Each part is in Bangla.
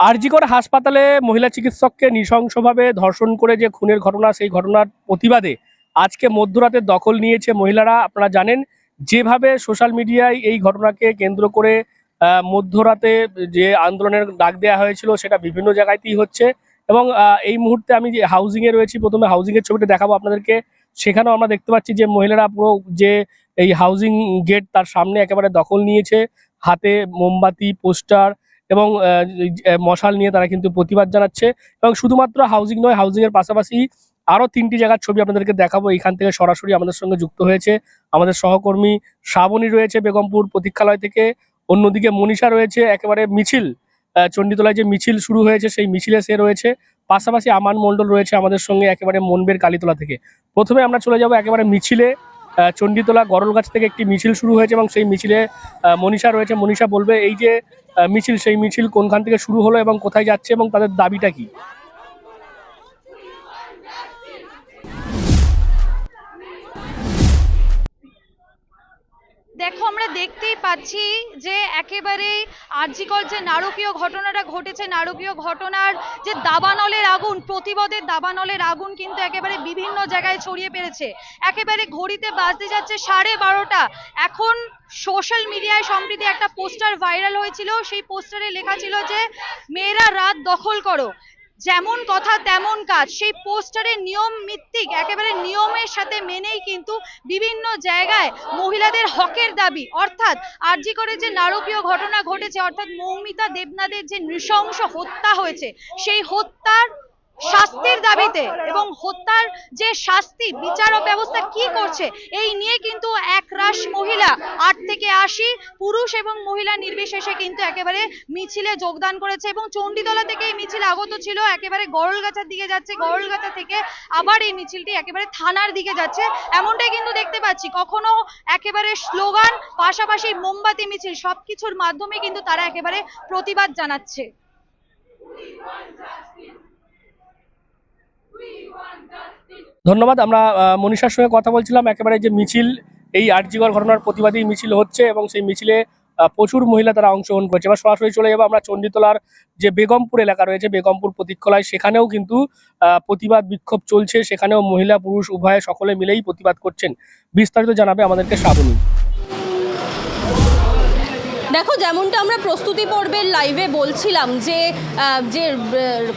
আরজিকর হাসপাতালে মহিলা চিকিৎসককে নৃশংসভাবে ধর্ষণ করে যে খুনের ঘটনা, সেই ঘটনার প্রতিবাদে আজকে মধ্যরাতে দখল নিয়েছে মহিলারা। আপনারা জানেন, যেভাবে সোশ্যাল মিডিয়ায় এই ঘটনাকে কেন্দ্র করে মধ্যরাতে যে আন্দোলনের ডাক দেওয়া হয়েছিল, সেটা বিভিন্ন জায়গাতেই হচ্ছে। এবং এই মুহূর্তে আমি যে হাউজিং এ রয়েছি, প্রথমে হাউজিং এর ছবিটা দেখাবো আপনাদেরকে। সেখানেও আমরা দেখতে পাচ্ছি যে মহিলারা পুরো যে এই হাউজিং গেট তার সামনে একেবারে দখল নিয়েছে। হাতে মোমবাতি, পোস্টার এবং মশাল নিয়ে তারা কিন্তু প্রতিবাদ জানাচ্ছে এবং শুধুমাত্র হাউজিং নয় হাউজিং এর পাশাপাশি আরও তিনটি জায়গার ছবি আপনাদেরকে দেখাবো। এখান থেকে সরাসরি আমাদের সঙ্গে যুক্ত হয়েছে আমাদের সহকর্মী শ্রাবণী রয়েছে বেগমপুর প্রতীক্ষালয় থেকে, অন্যদিকে মনীষা রয়েছে একেবারে মিছিল চণ্ডীতলায় যে মিছিল শুরু হয়েছে সেই মিছিলে সে রয়েছে। পাশাপাশি আমান মণ্ডল রয়েছে আমাদের সঙ্গে একেবারে মনবের কালীতলা থেকে। প্রথমে আমরা চলে যাব একেবারে মিছিলে। চণ্ডীতলা গরলগাছ থেকে একটি মিছিল শুরু হয়েছে এবং সেই মিছিলে মনীষা রয়েছে। মনীষা বলবে, এই যে মিছিল, সেই মিছিল কোনখান থেকে শুরু হলো এবং কোথায় যাচ্ছে এবং তাদের দাবিটা কি? দেখো, আমরা দেখতেই পাচ্ছি যে একেবারেই আর্যিকর যে নারকীয় ঘটনাটা ঘটেছে, নারকীয় ঘটনার যে দাবানলের আগুন, প্রতিবাদের দাবানলের আগুন কিন্তু একেবারে বিভিন্ন জায়গায় ছড়িয়ে পড়েছে। একেবারে ঘড়িতে বাজতে যাচ্ছে সাড়ে বারোটা। এখন সোশ্যাল মিডিয়ায় সম্প্রতি একটা পোস্টার ভাইরাল হয়েছিল। সেই পোস্টারে লেখা ছিল যে, মেয়েরা রাত দখল করো। যেমন কথা তেমন কাজ। সেই পোস্টারের নিয়ম ভিত্তিক, একেবারে নিয়মের সাথে মেনেই কিন্তু বিভিন্ন জায়গায় মহিলাদের হকের দাবি, অর্থাৎ আরজি করে যে নারকীয় ঘটনা ঘটেছে, অর্থাৎ মৌমিতা দেবনাথের যে নৃশংস হত্যা হয়েছে, সেই হত্যার শাস্তির দাবিতে এবং হত্যার যে শাস্তি, বিচার ব্যবস্থা কি করছে, এই নিয়ে কিন্তু একরাশ মহিলা, আট থেকে আশি পুরুষ এবং মহিলা নির্বিশেষে কিন্তু একেবারে মিছিলে যোগদান করেছে এবং চণ্ডীতলা থেকে এই মিছিল আগত ছিল, একেবারে গরলগাছার দিকে যাচ্ছে গরলগাছা থেকে আবার এই মিছিলটি একেবারে থানার দিকে যাচ্ছে। এমনটাই কিন্তু দেখতে পাচ্ছি, কখনো একেবারে স্লোগান, পাশাপাশি মোমবাতি মিছিল, সবকিছুর মাধ্যমে কিন্তু তারা একেবারে প্রতিবাদ জানাচ্ছে। ধন্যবাদ, আমরা মনীষার সঙ্গে কথা বলছিলাম। একেবারে যে মিছিল, এই আর্জিগর ঘটনার প্রতিবাদেই মিছিল হচ্ছে এবং সেই মিছিলে প্রচুর মহিলা তারা অংশগ্রহণ করছে। এবার সরাসরি চলে যাব আমরা চণ্ডীতলার যে বেগমপুর এলাকা রয়েছে, বেগমপুর প্রতীক্ষালয়। সেখানেও কিন্তু প্রতিবাদ বিক্ষোভ চলছে। সেখানেও মহিলা, পুরুষ, উভয়ে সকলে মিলেই প্রতিবাদ করছেন। বিস্তারিত জানাবে আমাদেরকে শ্রাবণী। দেখো, যেমনটা আমরা প্রস্তুতি পর্বের লাইভে বলছিলাম যে যে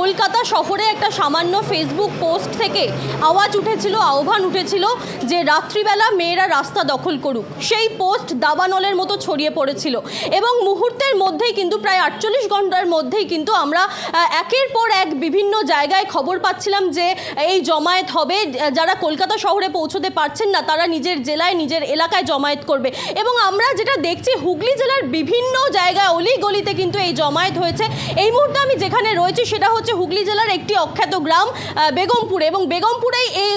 কলকাতা শহরে একটা সামান্য ফেসবুক পোস্ট থেকে আওয়াজ উঠেছিল, আহ্বান উঠেছিল যে রাত্রিবেলা মেয়েরা রাস্তা দখল করুক। সেই পোস্ট দাবানলের মতো ছড়িয়ে পড়েছিল। এবং মুহূর্তের মধ্যেই কিন্তু, প্রায় আটচল্লিশ ঘণ্টার মধ্যেই কিন্তু আমরা একের পর এক বিভিন্ন জায়গায় খবর পাচ্ছিলাম যে, এই জমায়েত হবে। যারা কলকাতা শহরে পৌঁছতে পারছেন না, তারা নিজের জেলায়, নিজের এলাকায় জমায়েত করবে। এবং আমরা যেটা দেখছি, হুগলি জেলার বিভিন্ন জায়গায় অলি গলিতে কিন্তু এই জমায়েত হয়েছে। এই মুহূর্তে আমি যেখানে রয়েছি সেটা হচ্ছে হুগলি জেলার একটি অখ্যাত গ্রাম বেগমপুরে। এবং বেগমপুরেই এই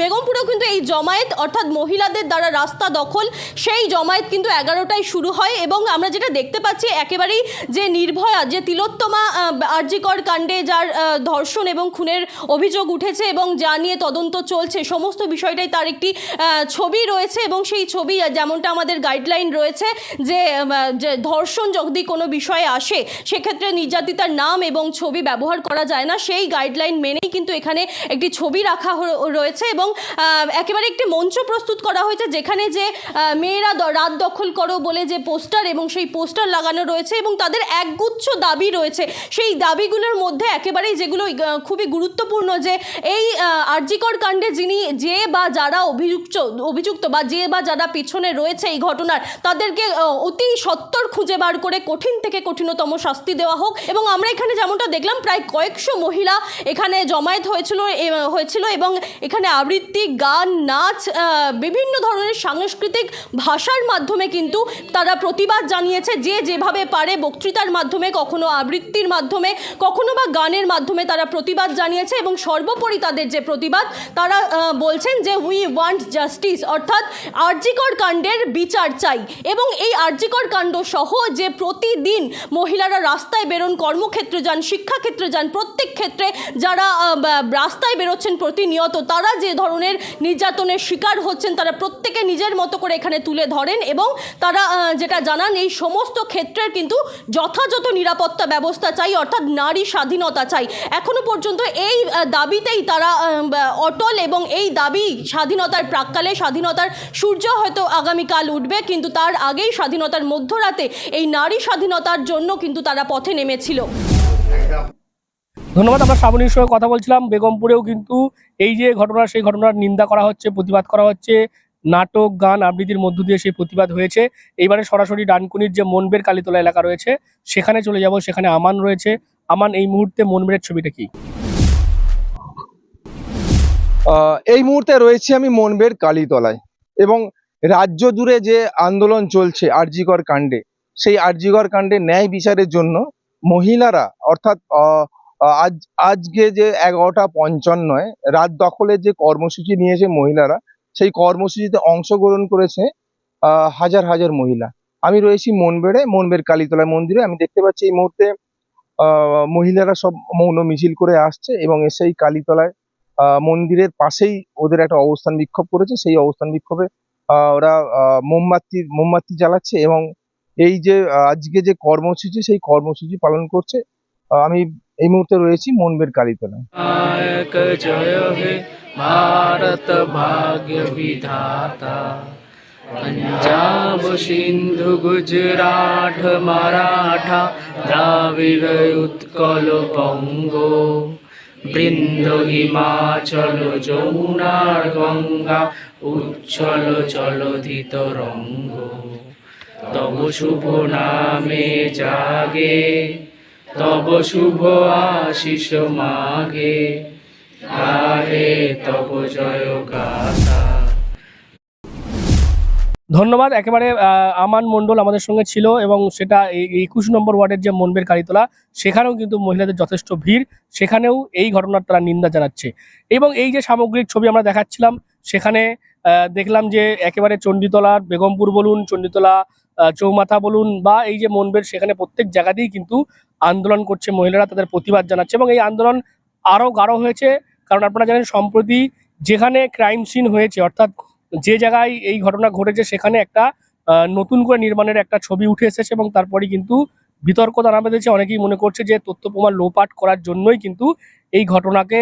বেগমপুরেও কিন্তু এই জমায়েত, অর্থাৎ মহিলাদের দ্বারা রাস্তা দখল, সেই জমায়েত কিন্তু এগারোটায় শুরু হয়। এবং আমরা যেটা দেখতে পাচ্ছি, একেবারেই যে নির্ভয়া, যে তিলোত্তমা আর্যিকর কাণ্ডে যার ধর্ষণ এবং খুনের অভিযোগ উঠেছে এবং যা নিয়ে তদন্ত চলছে, সমস্ত বিষয়টাই তার একটি ছবি রয়েছে। এবং সেই ছবি যেমনটা আমাদের গাইডলাইন রয়েছে যে ধর্ষণ যদি কোনো বিষয়ে আসে, সেক্ষেত্রে নির্যাতিতার নাম এবং ছবি ব্যবহার করা যায় না। সেই গাইডলাইন মেনেই কিন্তু এখানে একটি ছবি রাখা রয়েছে এবং একেবারে একটি মঞ্চ প্রস্তুত করা হয়েছে যেখানে যে মেয়েরা রাত দখল করো বলে যে পোস্টার এবং সেই পোস্টার লাগানো রয়েছে এবং তাদের একগুচ্ছ দাবি রয়েছে। সেই দাবিগুলোর মধ্যে একেবারেই যেগুলো খুবই গুরুত্বপূর্ণ যে এই আরজিকর কাণ্ডে যিনি যে বা যারা অভিযুক্ত অভিযুক্ত বা যে বা যারা পিছনে রয়েছে এই ঘটনার, তাদেরকে অতি সত্তর খুঁজে বার করে কঠিন থেকে কঠিনতম শাস্তি দেওয়া হোক। এবং আমরা এখানে যেমনটা দেখলাম, প্রায় কয়েকশো মহিলা এখানে জমায়েত হয়েছিল হয়েছিল এবং এখানে আবৃত্তি, গান, নাচ বিভিন্ন ধরনের সাংস্কৃতিক ভাষার মাধ্যমে কিন্তু তারা প্রতিবাদ জানিয়েছে যে যেভাবে পারে বক্তৃতার মাধ্যমে, কখনো আবৃত্তির মাধ্যমে, কখনো বা গানের মাধ্যমে তারা প্রতিবাদ জানিয়েছে এবং সর্বোপরি তাদের যে প্রতিবাদ, তারা বলছেন যে উই ওয়ান্ট জাস্টিস অর্থাৎ আরজিকর কাণ্ডের বিচার চাই। এবং এই আরজিকর কাণ্ড হত্যাকাণ্ড সহ যে প্রতিদিন মহিলারা রাস্তায় বেরোন, কর্মক্ষেত্রে যান, শিক্ষাক্ষেত্রে যান, প্রত্যেক ক্ষেত্রে যারা রাস্তায় বেরোচ্ছেন প্রতিনিয়ত, তারা যে ধরনের নির্যাতনের শিকার হচ্ছেন, তারা প্রত্যেকে নিজের মতো করে এখানে তুলে ধরেন এবং তারা যেটা জানান, এই সমস্ত ক্ষেত্রের কিন্তু যথাযথ নিরাপত্তা ব্যবস্থা চাই, অর্থাৎ নারী স্বাধীনতা চাই। এখনও পর্যন্ত এই দাবিতেই তারা অটল এবং এই দাবি স্বাধীনতার প্রাককালে স্বাধীনতার সূর্য হয়তো আগামীকাল উঠবে, কিন্তু তার আগেই স্বাধীনতার মধ্যরাতে এই নারী স্বাধীনতার জন্য কিন্তু তারা পথে নেমেছিল। ধন্যবাদ আমরা শ্রাবণীর সঙ্গে কথা বলছিলাম। বেগমপুরেও কিন্তু এই যে ঘটনা সেই ঘটনার নিন্দা করা হচ্ছে প্রতিবাদ করা হচ্ছে। নাটক গান আবৃত্তির মধ্য দিয়ে সেই প্রতিবাদ হয়েছে। এইবারে সরাসরি ডানকুনির যে মনবের কালীতলা এলাকা রয়েছে সেখানে চলে যাব। সেখানে আমান রয়েছে। আমান এই মুহূর্তে মনবের ছবিটা কি? আহ, এই মুহূর্তে রয়েছি আমি মনবের কালীতলায় এবং রাজ্য জুড়ে যে আন্দোলন চলছে আরজিকর কাণ্ডে, সেই আরজিকর কাণ্ডে ন্যায় বিচারের জন্য মহিলারা, অর্থাৎ আজ, আজকে যে এগারোটা পঞ্চান্নয়, রাত দখলের যে কর্মসূচি নিয়েছে মহিলারা, সেই কর্মসূচিতে অংশগ্রহণ করেছে হাজার হাজার মহিলা। আমি রয়েছি মনবেড়ে মনবের কালীতলা মন্দিরে। আমি দেখতে পাচ্ছি এই মুহূর্তে মহিলারা সব মৌন মিছিল করে আসছে এবং এসে এই কালীতলায় মন্দিরের পাশেই ওদের একটা অবস্থান বিক্ষোভ করেছে। সেই অবস্থান বিক্ষোভে ওরা আহ, মোমবাতি মোমবাতি জ্বালাচ্ছে এবং এই যে আহ, আজকে যে কর্মসূচি সেই কর্মসূচি পালন করছে আহ, আমি এই মুহূর্তে রয়েছি মনবের কালীতলায় नायक जय हे भारत भाग्य विधाता पंजाब सिंधु गुजरात मराठा द्राविड उत्कल बंगो বৃন্দ হিমাচল যমুনার গঙ্গা, উচ্ছল চলধিত রঙ্গ। তব শুভ নামে জাগে, তব শুভ আশিস মাগে। আহে তব জয় গাথা ধন্যবাদ। একেবারে আমান মণ্ডল আমাদের সঙ্গে ছিল এবং সেটা একুশ নম্বর ওয়ার্ডের যে মনবের কালীতলা, সেখানেও কিন্তু মহিলাদের যথেষ্ট ভিড়। সেখানেও এই ঘটনার তারা নিন্দা জানাচ্ছে। এবং এই যে সামগ্রিক ছবি আমরা দেখাচ্ছিলাম, সেখানে দেখলাম যে একেবারে চণ্ডীতলার বেগমপুর বলুন, চণ্ডীতলা চৌমাথা বলুন বা এই যে মনবের, সেখানে প্রত্যেক জায়গাতেই কিন্তু আন্দোলন করছে মহিলারা, তাদের প্রতিবাদ জানাচ্ছে এবং এই আন্দোলন আরও গাঢ় হয়েছে। কারণ আপনারা জানেন, সম্প্রতি যেখানে ক্রাইম সিন হয়েছে, অর্থাৎ যে জায়গায় এই ঘটনা ঘটেছে সেখানে একটা নতুন করে নির্মাণের একটা ছবি উঠে এসেছে এবং তারপরে কিন্তু বিতর্ক দানা বেঁধেছে। অনেকেই মনে করছে যে তথ্য প্রমাণ লোপাট করার জন্যই কিন্তু এই ঘটনাকে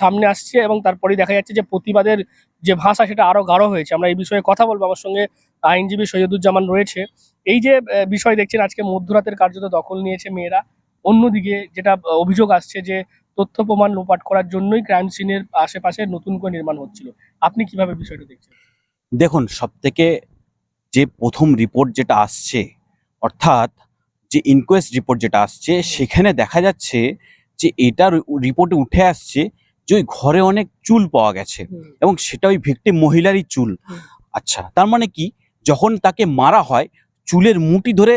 সামনে আসছে এবং তারপরেই দেখা যাচ্ছে যে প্রতিবাদের যে ভাষা সেটা আরও গাঢ় হয়েছে। আমরা এই বিষয়ে কথা বলব। আমার সঙ্গে আইনজীবী সৈয়দুজ্জামান রয়েছে। এই যে বিষয় দেখছেন, আজকে মধ্যরাতের কার্যত দখল নিয়েছে মেয়েরা। অন্যদিকে যেটা অভিযোগ আসছে যে তথ্য প্রমাণ লোপাট করার জন্যই ক্রাইম সিনের আশেপাশে নতুন করে নির্মাণ হচ্ছিল। আপনি কীভাবে বিষয়টা দেখছেন? দেখুন সবথেকে যে প্রথম রিপোর্ট যেটা আসছে অর্থাৎ যে ইনকোয়েস্ট রিপোর্ট যেটা আসছে সেখানে দেখা যাচ্ছে যে এটার রিপোর্টে উঠে আসছে যে ওই ঘরে অনেক চুল পাওয়া গেছে এবং সেটা ওই ভিক্টিম মহিলারই চুল। আচ্ছা তার মানে কি? যখন তাকে মারা হয় চুলের মুটি ধরে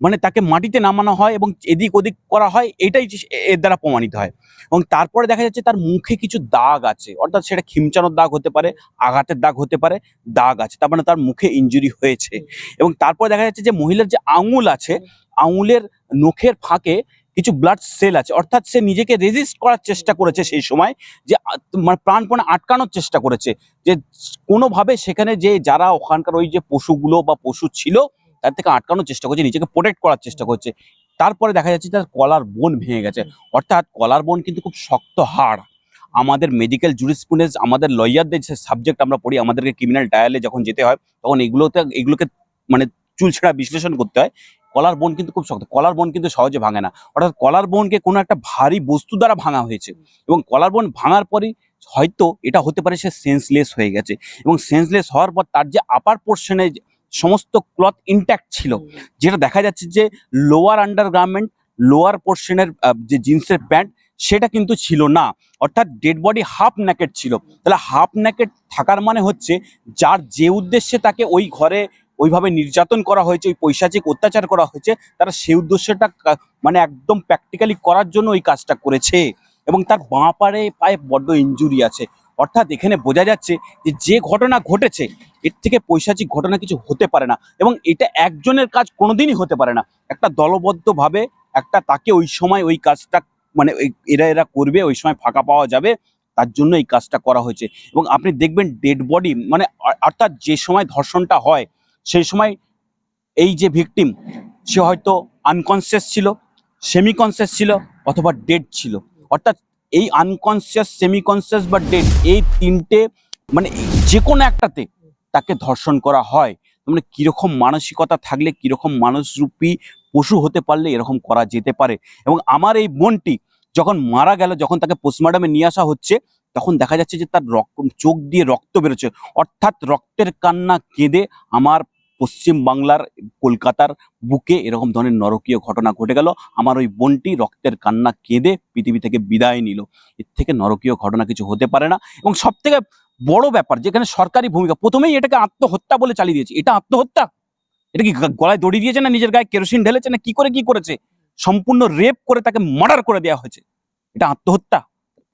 মানে তাকে মাটিতে নামানো হয় এবং এদিক ওদিক করা হয়, এটাই এর দ্বারা প্রমাণিত হয়। এবং তারপরে দেখা যাচ্ছে তার মুখে কিছু দাগ আছে। অর্থাৎ সেটা খিমচানোর দাগ হতে পারে, আঘাতের দাগ হতে পারে, দাগ আছে। তার মানে তার মুখে ইনজুরি হয়েছে। এবং তারপরে দেখা যাচ্ছে যে মহিলার যে আঙুল আছে, আঙুলের নখের ফাঁকে কিছু ব্লাড সেল আছে। অর্থাৎ সে নিজেকে রেজিস্ট করার চেষ্টা করেছে সেই সময় যে মানে প্রাণপণে আটকানোর চেষ্টা করেছে। যে কোনোভাবে সেখানে যে যারা ওখানকার ওই যে পশুগুলো বা পশু ছিল তার থেকে আটকানোর চেষ্টা করছে, নিজেকে প্রোটেক্ট করার চেষ্টা করছে। তারপরে দেখা যাচ্ছে তার কলার বোন ভেঙে গেছে। অর্থাৎ কলার বোন কিন্তু খুব শক্ত হাড়। আমাদের মেডিকেল জুরিসপ্রুডেন্স আমাদের লয়ারদের যে সাবজেক্ট আমরা পড়ি, আমাদেরকে ক্রিমিনাল ট্রায়ালে যখন যেতে হয়, তখন এগুলোতে, এগুলোকে মানে চুলছেড়া বিশ্লেষণ করতে হয়। কলার বোন কিন্তু খুব শক্ত, কলার বোন কিন্তু সহজে ভাঙে না। অর্থাৎ কলার বোনকে কোনো একটা ভারী বস্তু দ্বারা ভাঙা হয়েছে। এবং কলার বোন ভাঙার পরই হয়তো এটা হতে পারে সে সেন্সলেস হয়ে গেছে। এবং সেন্সলেস হওয়ার পর তার যে আপার পোর্শনে সমস্ত ক্লথ ইনট্যাক্ট ছিল। যেটা দেখা যাচ্ছে যে লোয়ার আন্ডার গার্মেন্ট লোয়ার পোর্শনের যে জিন্সের প্যান্ট সেটা কিন্তু ছিল না। অর্থাৎ ডেড বডি হাফ ন্যাকেট ছিল। তাহলে হাফ ন্যাকেট থাকার মানে হচ্ছে যার যে উদ্দেশ্যে তাকে ওই ঘরে ওইভাবে নির্যাতন করা হয়েছে ওই পৈশাচিক অত্যাচার করা হয়েছে তারা সেই উদ্দেশ্যটা মানে একদম প্র্যাকটিক্যালি করার জন্য ওই কাজটা করেছে। এবং তার বাঁ পাড়ে পায়ে বড্ড ইনজুরি আছে। অর্থাৎ এখানে বোঝা যাচ্ছে যে যে ঘটনা ঘটেছে, এর থেকে পৈশাচিক ঘটনা কিছু হতে পারে না এবং এটা একজনের কাজ কোনোদিনই হতে পারে না। একটা দলবদ্ধভাবে একটা তাকে ওই সময় ওই কাজটা মানে এরা এরা করবে, ওই সময় ফাঁকা পাওয়া যাবে, তার জন্য এই কাজটা করা হয়েছে। এবং আপনি দেখবেন ডেড বডি মানে অর্থাৎ যে সময় ধর্ষণটা হয়, সেই সময় এই যে ভিকটিম সে হয়তো আনকনসিয়াস ছিল সেমি কনসিয়াস ছিল অথবা ডেড ছিল। অর্থাৎ এই আনকনসিয়াস সেমি কনসিয়াস বা ডেড এই তিনটে মানে যে কোনো একটাতে তাকে ধর্ষণ করা হয়। মানে কীরকম মানসিকতা থাকলে, কীরকম মানুষরূপী পশু হতে পারলে এরকম করা যেতে পারে। এবং আমার এই বোনটি যখন মারা গেল, যখন তাকে পোস্টমর্টমে নিয়ে আসা হচ্ছে, তখন দেখা যাচ্ছে যে তার রক্ত, চোখ দিয়ে রক্ত বেরোচ্ছে। অর্থাৎ রক্তের কান্না, কেঁদে আমার পশ্চিম বাংলার কলকাতার বুকে এরকম ধরনের নরকীয় ঘটনা ঘটে গেল। আমার ওই বোনটি রক্তের কান্না কেঁদে পৃথিবী থেকে বিদায় নিল। এর থেকে নরকীয় ঘটনা কিছু হতে পারে না এবং সব থেকে বড় ব্যাপার, যেখানে সরকারি ভূমিকা, প্রথমেই এটাকে আত্মহত্যা বলে চালিয়ে দিয়েছে। এটা আত্মহত্যা? এটা কি গলায় দড়ি দিয়েছে না নিজের গায়ে কেরোসিন ঢেলেছে না কি করে কি করেছে? সম্পূর্ণ রেপ করে তাকে মার্ডার করে দেওয়া হয়েছে। এটা আত্মহত্যা?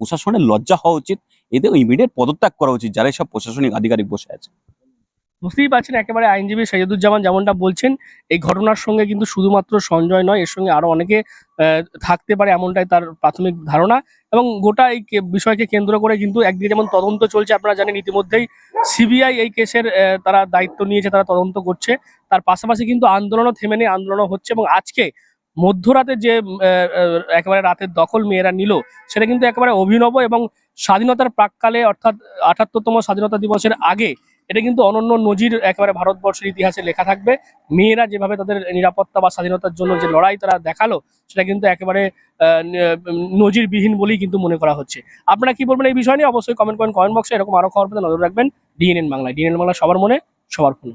প্রশাসনের লজ্জা হওয়া উচিত। এদের ইমিডিয়েট পদত্যাগ করা উচিত যারা সব প্রশাসনিক আধিকারিক বসে আছে। বুঝতেই পারছেন, একেবারে আইনজীবী সাইদুজ্জামান যেমনটা বলছেন, এই ঘটনার সঙ্গে কিন্তু শুধুমাত্র সঞ্জয় নয়, এর সঙ্গে আরও অনেকে থাকতে পারে এমনটাই তার প্রাথমিক ধারণা এবং গোটা এই বিষয়কে কেন্দ্র করে কিন্তু একদিকে যেমন তদন্ত চলছে, আপনারা জানেন ইতিমধ্যেই সিবিআই এই কেসের তারা দায়িত্ব নিয়েছে, তারা তদন্ত করছে, তার পাশাপাশি কিন্তু আন্দোলনও থেমে নেই, আন্দোলনও হচ্ছে এবং আজকে মধ্যরাতে যে একেবারে রাতের দখল মেয়েরা নিল, সেটা কিন্তু একেবারে অভিনব এবং স্বাধীনতার প্রাককালে অর্থাৎ আঠাত্তরতম স্বাধীনতা দিবসের আগে এটা কিন্তু অনন্য নজির একেবারে ভারতবর্ষের ইতিহাসে লেখা থাকবে। মেয়েরা যেভাবে তাদের নিরাপত্তা বা স্বাধীনতার জন্য যে লড়াই তারা দেখাল, সেটা কিন্তু একেবারে নজিরবিহীন বলেই কিন্তু মনে করা হচ্ছে। আপনারা কি বলবেন এই বিষয় নিয়ে? অবশ্যই কমেন্ট করেন কমেন্ট বক্সে এরকম আরও খবর পেতে নজর রাখবেন। ডিএনএন বাংলায়। ডিএনএন বাংলা সবার মনে, সবার ফোনে।